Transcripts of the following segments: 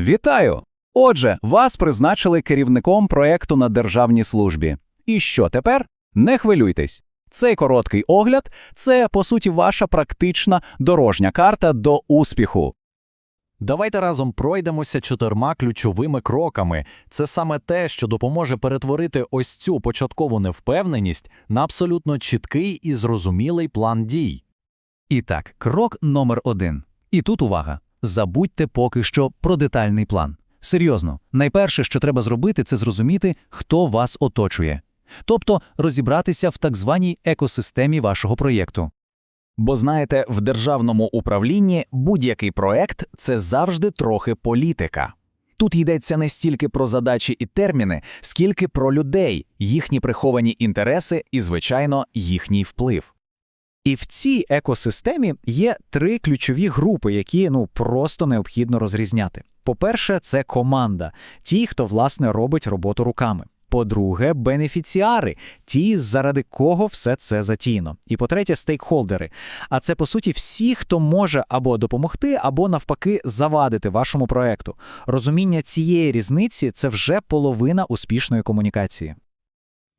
Вітаю! Отже, вас призначили керівником проекту на державній службі. І що тепер? Не хвилюйтесь. Цей короткий огляд це, по суті, ваша практична дорожня карта до успіху. Давайте разом пройдемося чотирма ключовими кроками. Це саме те, що допоможе перетворити ось цю початкову невпевненість на абсолютно чіткий і зрозумілий план дій. І так, крок номер один. І тут увага. Забудьте поки що про детальний план. Серйозно, найперше, що треба зробити, це зрозуміти, хто вас оточує. Тобто розібратися в так званій екосистемі вашого проєкту. Бо знаєте, в державному управлінні будь-який проект це завжди трохи політика. Тут йдеться не стільки про задачі і терміни, скільки про людей, їхні приховані інтереси і, звичайно, їхній вплив. І в цій екосистемі є три ключові групи, які ну просто необхідно розрізняти. По-перше, це команда, ті, хто власне робить роботу руками. По-друге, бенефіціари, ті, заради кого все це затіяно. І по-третє, стейкхолдери. А це по суті всі, хто може або допомогти, або навпаки завадити вашому проекту. Розуміння цієї різниці це вже половина успішної комунікації.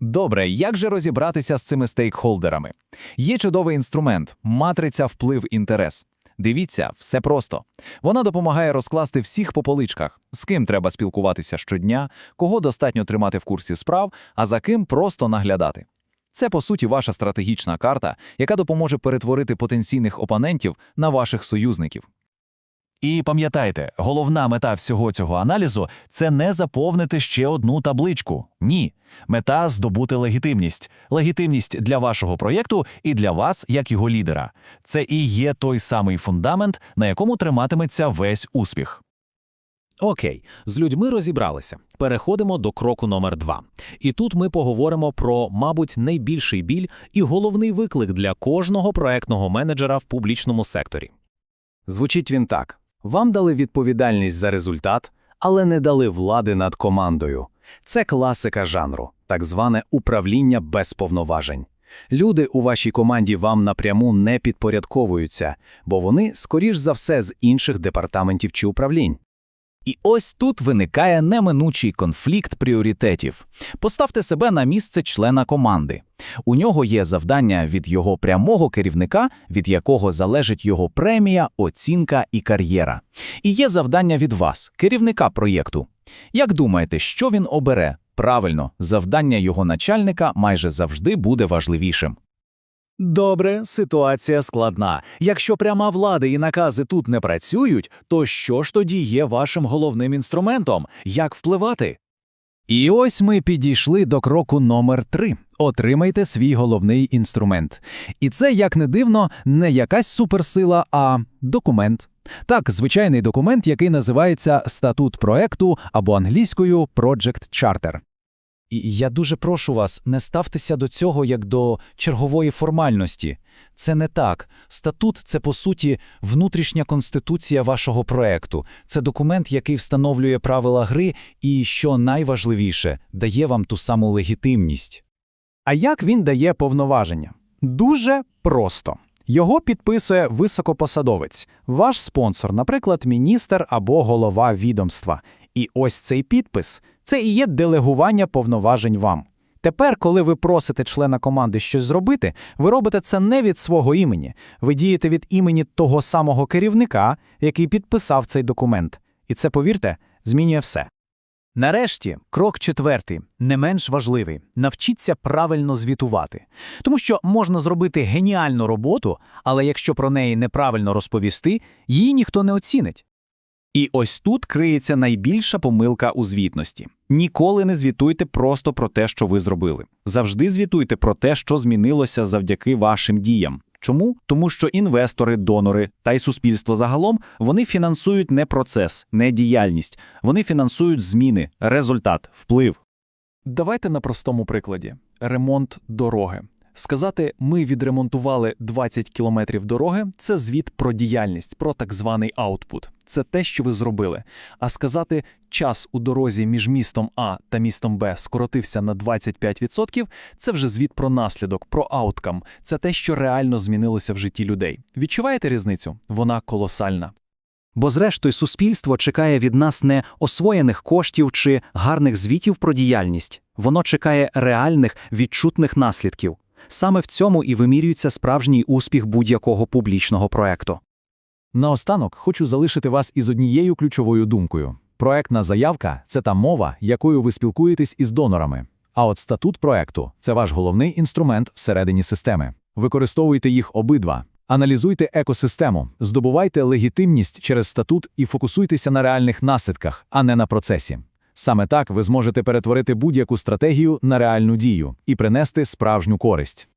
Добре, як же розібратися з цими стейкхолдерами? Є чудовий інструмент матриця вплив інтерес. Дивіться, все просто. Вона допомагає розкласти всіх по поличках, з ким треба спілкуватися щодня, кого достатньо тримати в курсі справ, а за ким просто наглядати. Це, по суті, ваша стратегічна карта, яка допоможе перетворити потенційних опонентів на ваших союзників. І пам'ятайте, головна мета всього цього аналізу це не заповнити ще одну табличку. Ні. Мета здобути легітимність. Легітимність для вашого проєкту і для вас, як його лідера. Це і є той самий фундамент, на якому триматиметься весь успіх. Окей, з людьми розібралися. Переходимо до кроку номер два. І тут ми поговоримо про, мабуть, найбільший біль і головний виклик для кожного проектного менеджера в публічному секторі. Звучить він так: вам дали відповідальність за результат, але не дали влади над командою. Це класика жанру, так зване управління без повноважень. Люди у вашій команді вам напряму не підпорядковуються, бо вони, скоріш за все, з інших департаментів чи управлінь. І ось тут виникає неминучий конфлікт пріоритетів. Поставте себе на місце члена команди. У нього є завдання від його прямого керівника, від якого залежить його премія, оцінка і кар'єра. І є завдання від вас, керівника проєкту. Як думаєте, що він обере? Правильно, завдання його начальника майже завжди буде важливішим. Добре, ситуація складна. Якщо пряма влада і накази тут не працюють, то що ж тоді є вашим головним інструментом? Як впливати? І ось ми підійшли до кроку номер три. Отримайте свій головний інструмент. І це, як не дивно, не якась суперсила, а документ. Так, звичайний документ, який називається статут проекту або англійською Project Charter. І я дуже прошу вас, не ставтеся до цього як до чергової формальності. Це не так. Статут це по суті внутрішня конституція вашого проекту. Це документ, який встановлює правила гри і, що найважливіше, дає вам ту саму легітимність. А як він дає повноваження? Дуже просто. Його підписує високопосадовець, ваш спонсор, наприклад, міністр або голова відомства. І ось цей підпис це і є делегування повноважень вам. Тепер, коли ви просите члена команди щось зробити, ви робите це не від свого імені. Ви дієте від імені того самого керівника, який підписав цей документ. І це, повірте, змінює все. Нарешті, крок четвертий, не менш важливий навчіться правильно звітувати. Тому що можна зробити геніальну роботу, але якщо про неї неправильно розповісти, її ніхто не оцінить. І ось тут криється найбільша помилка у звітності. Ніколи не звітуйте просто про те, що ви зробили. Завжди звітуйте про те, що змінилося завдяки вашим діям. Чому? Тому що інвестори, донори та й суспільство загалом вони фінансують не процес, не діяльність. Вони фінансують зміни, результат, вплив. Давайте на простому прикладі: ремонт дороги. Сказати, ми відремонтували 20 кілометрів дороги це звіт про діяльність, про так званий аутпут. Це те, що ви зробили. А сказати, час у дорозі між містом А та містом Б скоротився на 25%, це вже звіт про наслідок, про ауткам. Це те, що реально змінилося в житті людей. Відчуваєте різницю? Вона колосальна. Бо зрештою суспільство чекає від нас не освоєних коштів чи гарних звітів про діяльність. Воно чекає реальних, відчутних наслідків. Саме в цьому і вимірюється справжній успіх будь-якого публічного проекту. Наостанок хочу залишити вас із однією ключовою думкою. Проектна заявка це та мова, якою ви спілкуєтесь із донорами. А от статут проекту це ваш головний інструмент всередині системи. Використовуйте їх обидва. Аналізуйте екосистему, здобувайте легітимність через статут і фокусуйтеся на реальних наслідках, а не на процесі. Саме так ви зможете перетворити будь-яку стратегію на реальну дію і принести справжню користь.